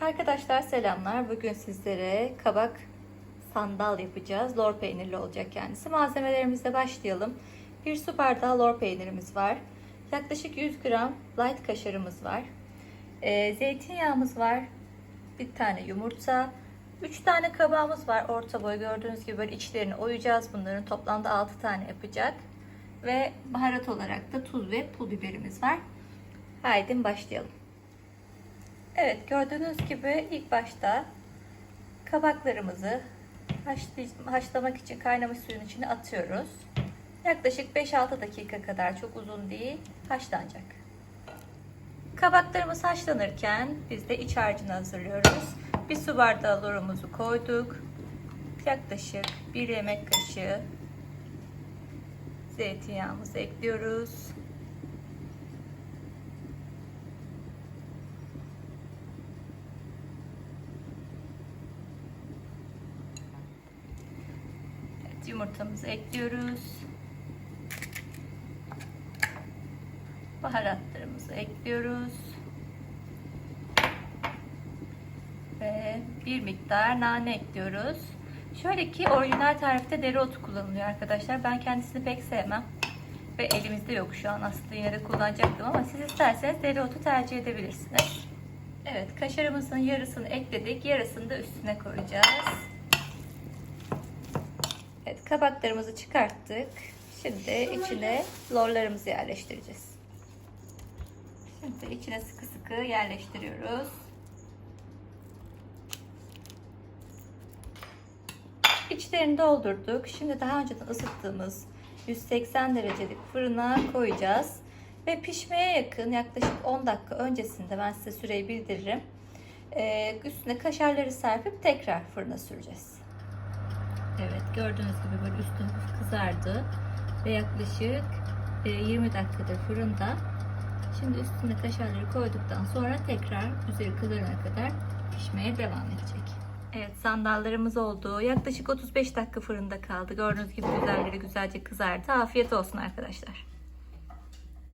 Arkadaşlar selamlar. Bugün sizlere kabak sandal yapacağız. Lor peynirli olacak kendisi. Malzemelerimize başlayalım. Bir su bardağı lor peynirimiz var. Yaklaşık 100 gram light kaşarımız var. Ee, zeytinyağımız var. Bir tane yumurta. 3 tane kabağımız var. Orta boy gördüğünüz gibi böyle içlerini oyacağız. Bunların toplamda 6 tane yapacak. Ve baharat olarak da tuz ve pul biberimiz var. Haydi başlayalım. Evet gördüğünüz gibi ilk başta kabaklarımızı haşlamak için kaynamış suyun içine atıyoruz. Yaklaşık 5-6 dakika kadar çok uzun değil haşlanacak. Kabaklarımız haşlanırken biz de iç harcını hazırlıyoruz. Bir su bardağı lorumuzu koyduk. Yaklaşık 1 yemek kaşığı zeytinyağımızı ekliyoruz. Yumurtamızı ekliyoruz. Baharatlarımızı ekliyoruz. Ve bir miktar nane ekliyoruz. Şöyle ki orijinal tarifte dereotu kullanılıyor arkadaşlar. Ben kendisini pek sevmem. Ve elimizde yok şu an. Aslında yine de kullanacaktım ama siz isterseniz dereotu tercih edebilirsiniz. Evet kaşarımızın yarısını ekledik. Yarısını da üstüne koyacağız. Evet kabaklarımızı çıkarttık. Şimdi içine lorlarımızı yerleştireceğiz. Şimdi içine sıkı sıkı yerleştiriyoruz. İçlerini doldurduk. Şimdi daha önceden ısıttığımız 180 derecelik fırına koyacağız. Ve pişmeye yakın yaklaşık 10 dakika öncesinde ben size süreyi bildiririm. Ee, üstüne kaşarları serpip tekrar fırına süreceğiz. Evet gördüğünüz gibi böyle üstü kızardı ve yaklaşık e, 20 dakikadır fırında. Şimdi üstüne kaşarları koyduktan sonra tekrar üzeri kızarana kadar pişmeye devam edecek. Evet sandallarımız oldu. Yaklaşık 35 dakika fırında kaldı. Gördüğünüz gibi üzerleri güzelce kızardı. Afiyet olsun arkadaşlar.